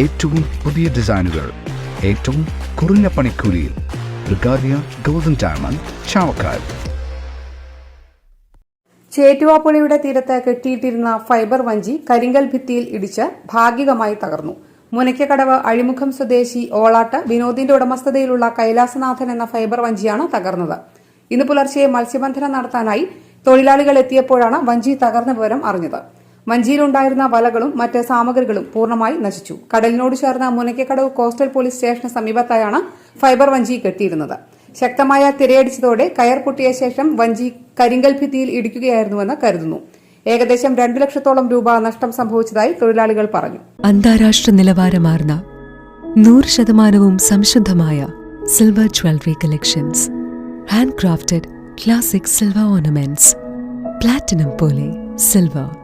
ഏറ്റവും പുതിയ ഡിസൈനുകൾ ഏറ്റവും കുറഞ്ഞ പണിക്കൂലിയിൽ. ബ്രിഗാദിയ ഗോൾഡൻ ഡയമണ്ട് ചാവക്കാൽ ചേറ്റുവാപ്പുഴയുടെ തീരത്ത് കെട്ടിയിട്ടിരുന്ന ഫൈബർ വഞ്ചി കരിങ്കൽ ഭിത്തിയിൽ ഇടിച്ച് ഭാഗികമായി തകർന്നു. മുനയ്ക്കക്കടവ് അഴിമുഖം സ്വദേശി ഓളാട്ട് വിനോദിന്റെ ഉടമസ്ഥതയിലുള്ള കൈലാസനാഥൻ എന്ന ഫൈബർ വഞ്ചിയാണ് തകർന്നത്. ഇന്ന് പുലർച്ചെ മത്സ്യബന്ധനം നടത്താനായി തൊഴിലാളികൾ എത്തിയപ്പോഴാണ് വഞ്ചി തകർന്ന വിവരം അറിഞ്ഞത്. വഞ്ചിയിലുണ്ടായിരുന്ന വലകളും മറ്റ് സാമഗ്രികളും പൂർണമായി നശിച്ചു. കടലിനോട് ചേർന്ന മുനക്കക്കടവ് കോസ്റ്റൽ പോലീസ് സ്റ്റേഷന് സമീപത്തായാണ് ഫൈബർ വഞ്ചി കെട്ടിയിരുന്നത്. ശക്തമായ തിരയടിച്ചതോടെ കയർ പൊട്ടിയ ശേഷം വഞ്ചി കരിങ്കൽ ഭിത്തിയിൽ ഇടിക്കുകയായിരുന്നുവെന്ന് കരുതുന്നു. ഏകദേശം രണ്ടു ലക്ഷത്തോളം രൂപ നഷ്ടം സംഭവിച്ചതായി തൊഴിലാളികൾ പറഞ്ഞു. അന്താരാഷ്ട്ര നിലവാരമാർന്ന നൂറ് ശതമാനവും സംശുദ്ധമായ silver jewellery collections. Hand crafted classic silver ornaments. Platinum പോലെ silver.